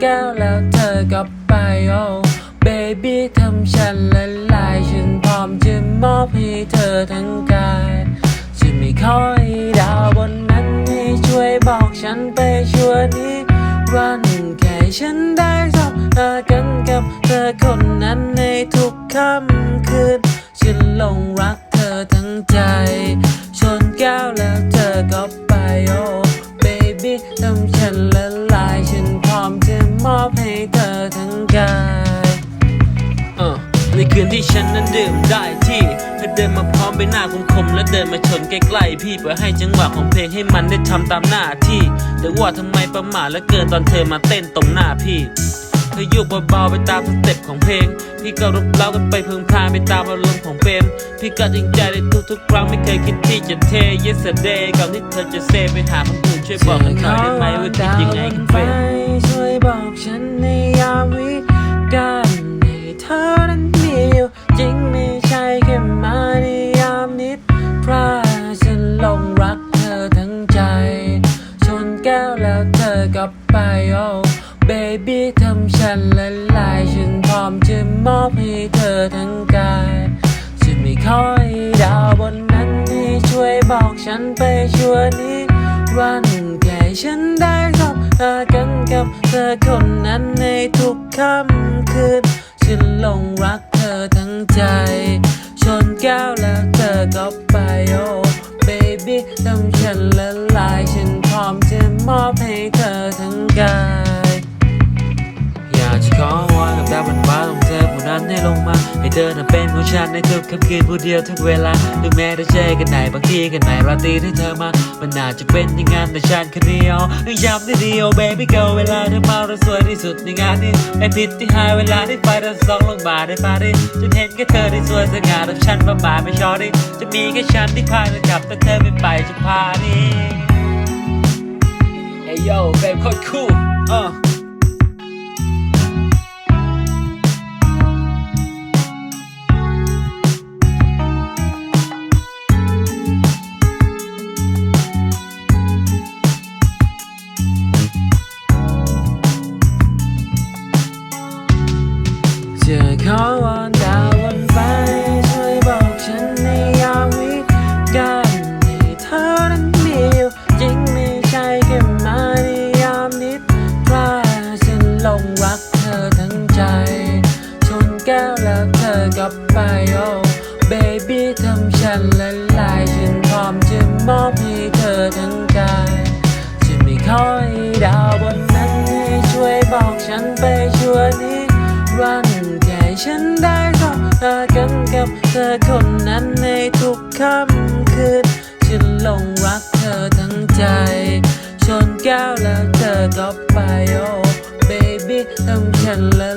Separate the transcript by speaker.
Speaker 1: แก้วแล้วเธอก็ไปโอ้เบบี้ทำฉันละลายฉันพร้อมจะมอบให้เธอทั้งกายฉันไม่ค่อยดาวบนนั้นให้ช่วยบอกฉันไปชั่วนี้วันแค่ฉันได้สบตากันกับเธอคนนั้นในทุกค่ำคืน ฉันลงรักเธอทั้งใจื่มได้ที่เธอเดินมาพร้อมใบหน้าคมคมๆและเดินมาชนใกล้ๆพี่เพื่อให้จังหวะของเพลงให้มันได้ทำตามหน้าที่แต่ว่าทำไมประมาทและเกินตอนเธอมาเต้นตรงหน้าพี่เธอโยกเบาๆไปตามสเต็ปของเพลง พี่ก็รุกเล้ากันไปเพึงพานไปตามอารมณ์ของเพลงพี่ก็จริงใจในทุกๆครั้งไม่เคยคิดที่จะเท yesterday ก่อนที่เธอจะเซไปหาคนอื่นช่วยบอกกันหน่อยได้ไหมว่าคิดยังไงกันเป็นช่วยบอกฉันในยามวิกา ละลายฉันพร้อมจะมอบให้เธอทั้งกายฉันไม่ขอให้ดาวบนนั้นให้ช่วยบอกฉันไปชั่วนิรันแค่ฉันได้สบตากันกับเธอคนนั้นในทุกค่ำคืนฉันลงรักเธอทั้งใจ ชนแก้วแล้วเธอก็ไปโอ้ baby ทำฉันละลายฉันพร้อมจะมอบให้เธอทั้งกาย ขอวอนกับดาวบนฟ้าของเธอผู้นั้นให้ลงมา ให้เธอนั้นเป็นของฉันในทุกค่ำคืนผู้เดียวทุกเวลาถึงแม้จะเจอกันไหนบางทีกันไหนราตรีที่เธอมา มันอาจจะเป็นอย่างนั้นแต่ฉันคนเดียวย้ำได้เดียว baby girl เวลาเธอมาเราสวยที่สุดในงานนี้ไม่ผิดที่หายเวลาที่ไฟเราสองลงมาได้ปารีจนเห็นแค่เธอที่สวยสง่าแต่ฉันประมาไม่ชอบดิจะมีแค่ฉันที่พาเธอกลับแต่เธอไม่ไปจะพานี่ Hey yo แบบโคตรคูลอ่ ไปโอ้ baby ทำฉันละลายฉันพร้อมจะมอบให้เธอทั้งกายจะไม่ขอให้ดาวบนนั้นให้ช่วยบอกฉันไปชั่วนิรันดร์แค่ฉันได้สบตากันกับเธอคนนั้นในทุกค่ำคืนฉันหลงรักเธอทั้งใจชนแก้วแล้วเธอก็ไปโอ้ baby ทำฉันละ